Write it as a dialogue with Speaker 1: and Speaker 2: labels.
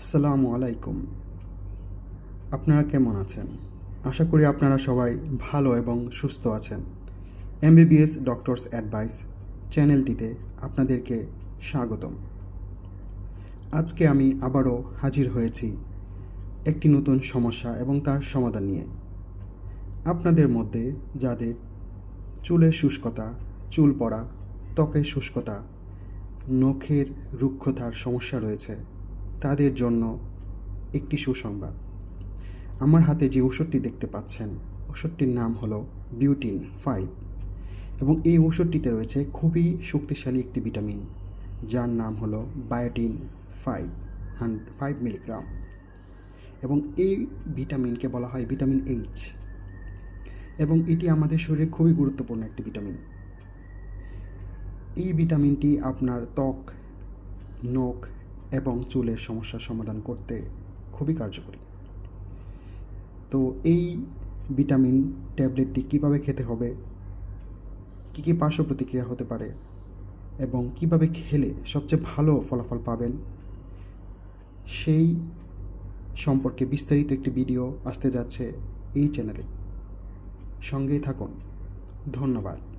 Speaker 1: আসসালামু আলাইকুম। আপনারা কেমন আছেন? আশা করি আপনারা সবাই ভালো এবং সুস্থ আছেন। এমবিবিএস ডক্টরস অ্যাডভাইস চ্যানেলটিতে আপনাদেরকে স্বাগতম। আজকে আমি আবারও হাজির হয়েছি একটি নতুন সমস্যা এবং তার সমাধান নিয়ে। আপনাদের মধ্যে যাদের চুলের শুষ্কতা, চুল পড়া, ত্বকের শুষ্কতা, নখের রুক্ষতার সমস্যা রয়েছে তাদের জন্য একটি সুসংবাদ। আমার হাতে যে ওষুধটি দেখতে পাচ্ছেন ওষুধটির নাম হলো বিউটিন ফাইভ এবং এই ওষুধটিতে রয়েছে খুবই শক্তিশালী একটি ভিটামিন, যার নাম হলো biotin five hundred five milligram এবং এই ভিটামিনকে বলা হয় ভিটামিন এইচ এবং এটি আমাদের শরীরে খুবই গুরুত্বপূর্ণ একটি ভিটামিন। এই ভিটামিনটি আপনার ত্বক, নখ এবং চুলের সমস্যার সমাধান করতে খুবই কার্যকরী। তো এই ভিটামিন ট্যাবলেটটি কীভাবে খেতে হবে? কী কী পার্শ্ব প্রতিক্রিয়া হতে পারে? এবং কীভাবে খেলে সবচেয়ে ভালো ফলাফল পাবেন? সেই সম্পর্কে বিস্তারিত একটি ভিডিও আসতে যাচ্ছে এই চ্যানেলে। সঙ্গেই থাকুন। ধন্যবাদ।